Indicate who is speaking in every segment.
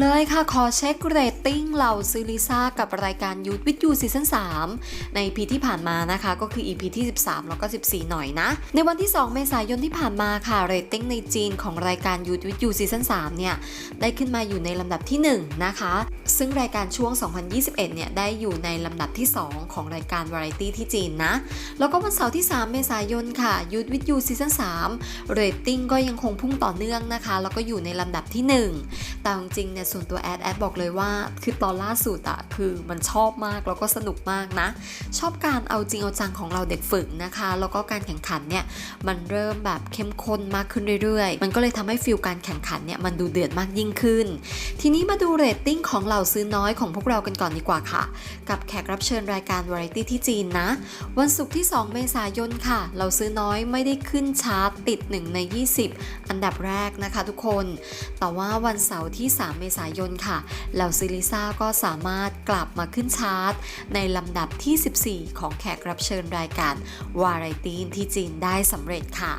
Speaker 1: เลยค่ะ ขอเช็คเรตติ้งเหล่าซื้อลิซ่ากับรายการยูทวิทยูซีซั่น3ในพีที่ผ่านมานะคะ ก็คือ EP ที่ 13 แล้วก็ 14 หน่อยนะ ในวันที่ 2 เมษายนที่ผ่านมาค่ะเรตติ้งในจีนของรายการยูทวิทยูซีซั่น3เนี่ย ได้ขึ้นมาอยู่ในลำดับที่ 1 นะคะ ซึ่งรายการช่วง 2021 เนี่ย ได้อยู่ในลำดับที่ 2 ของรายการวาไรตี้ที่จีนนะ แล้วก็วันเสาร์ที่ 3 เมษายนค่ะยูทวิทยูซีซั่น3เรตติ้งก็ยังคงพุ่งต่อเนื่องนะคะ แล้วก็อยู่ในลำดับที่ 1 แต่จริงเนี่ยส่วนตัวแอดแอดบอกเลยว่า คือตอนล่าสุดอะคือมันชอบมากแล้วก็สนุกมากนะ ชอบการเอาจริงเอาจังของเราเด็กฝึกนะคะ แล้วก็การแข่งขันเนี่ยมันเริ่มแบบเข้มข้นมากขึ้นเรื่อยๆ มันก็เลยทำให้ฟิลการแข่งขันเนี่ยมันดูเดือดมากยิ่งขึ้น ทีนี้มาดูเรตติ้งของเหล่าซื้อน้อยของพวกเรากันก่อนดีกว่าค่ะ กับแขกรับเชิญรายการวาไรตี้ที่จีนนะ วันศุกร์ที่ 2 เมษายนค่ะ เราซื้อน้อยไม่ได้ขึ้นชาร์ตติด 1 ใน 20 อันดับแรกนะคะทุกคน แต่ว่าวันเสาร์ที่ 3 เมษายนค่ะ เหล่าซิลิซ่าก็สามารถกลับมาขึ้นชาร์ตในลำดับที่ 14 ของแขกรับเชิญรายการวาไรตี้ที่จีนได้สำเร็จค่ะ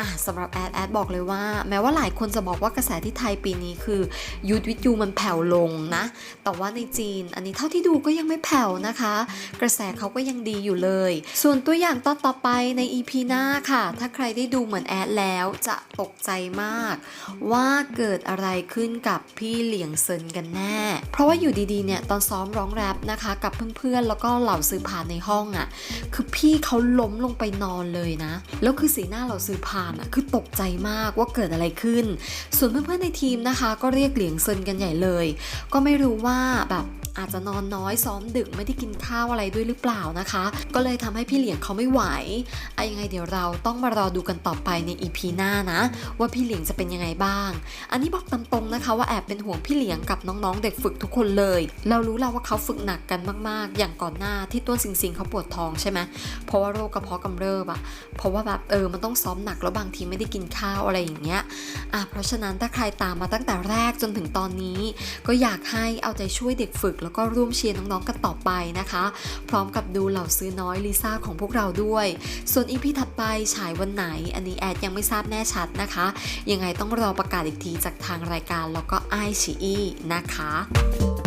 Speaker 1: อะสำหรับแอดแอดบอกเลยว่า แม้ว่าหลายคนจะบอกว่ากระแสที่ไทยปีนี้คือยูทวิทยูมันแผ่วลงนะ แต่ว่าในจีน อันนี้เท่าที่ดูก็ยังไม่แผ่วนะคะ กระแสเขาก็ยังดีอยู่เลย ส่วนตัวอย่างตอนต่อไปใน EP หน้าค่ะ ถ้าใครได้ดูเหมือนแอดแล้วจะตกใจมาก ว่าเกิดอะไรขึ้นกับพี่เหลียงเซินกันแน่ เพราะว่าอยู่ดีๆเนี่ยตอนซ้อมร้องแรปนะคะ กับเพื่อนๆแล้วก็เหล่าซื้อผ่านในห้องอะ่ะคือพี่เขาล้มลงไปนอนเลยนะ แล้วคือสีหน้าเหล่าซื้อผ่านอะ่ะคือตกใจมากว่าเกิดอะไรขึ้น ส่วนเพื่อนๆในทีมนะคะ ก็เรียกเหลียงเซินกันใหญ่เลย ก็ไม่รู้ว่าแบบ อาจจะนอนน้อยซ้อมดึกไม่ได้กินข้าวอะไรด้วยหรือเปล่านะคะ ก็เลยทำให้พี่เหลียงเขาไม่ไหวอะยังไงเดี๋ยวเราต้องมารอดูกันต่อไปใน EP หน้านะ ว่าพี่เหลียงจะเป็นยังไงบ้าง อันนี้บอกตามตรงนะคะ ว่าแอบเป็นห่วงพี่เหลียงกับน้องๆ เด็กฝึกทุกคนเลย เรารู้แล้วว่าเขาฝึกหนักกันมากๆ อย่างก่อนหน้าที่ต้นสิงสิงเขาปวดท้องใช่ไหมเพราะว่าโรคกระเพาะกำเริบอะเพราะว่าแบบเออมันต้องซ้อมหนักแล้วบางทีไม่ได้กินข้าวอะไรอย่างเงี้ยอะเพราะฉะนั้นถ้าใครตามมาตั้งแต่แรกจนถึงตอนนี้ ก็อยากให้เอาใจช่วยเด็กฝึกแล้วก็ร่วมเชียร์น้องๆกันต่อไปนะคะ พร้อมกับดูเหล่าซื้อน้อยลิซ่าของพวกเราด้วย ส่วนอีพีถัดไปฉายวันไหน อันนี้แอดยังไม่ทราบแน่ชัดนะคะ ยังไงต้องรอประกาศอีกทีจากทางรายการแล้วก็ไอชีอีนะคะ